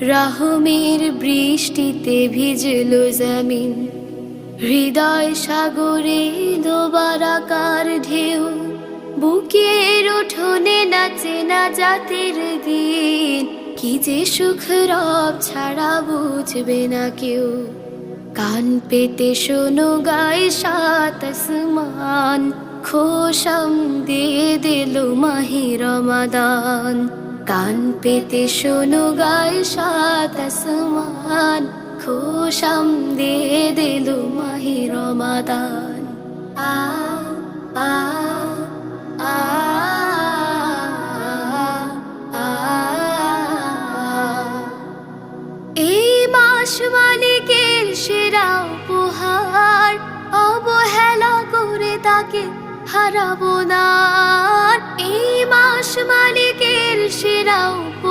রাহমের বৃষ্টিতে ভিজল জমিন। হৃদয় সাগরে দোবারাকার ঢেউ। বুকের উঠোনে নাচে না জাতির দিন। কি যে সুখ রব ছাড়া বুঝবে না কেউ। কান পেতে শোনো গায়ে সাত আসমান। খোশম দিয়ে দিল মাহি রমাদান। কান পেতে শোনো গায়ে সাত আসমান। খোশম দিয়ে দিল মাহি রমাদান। আ আ আ এই সেরা অবহেলা করে তাকে হারাবো না। এই মাস মালিকের সেরা উপহার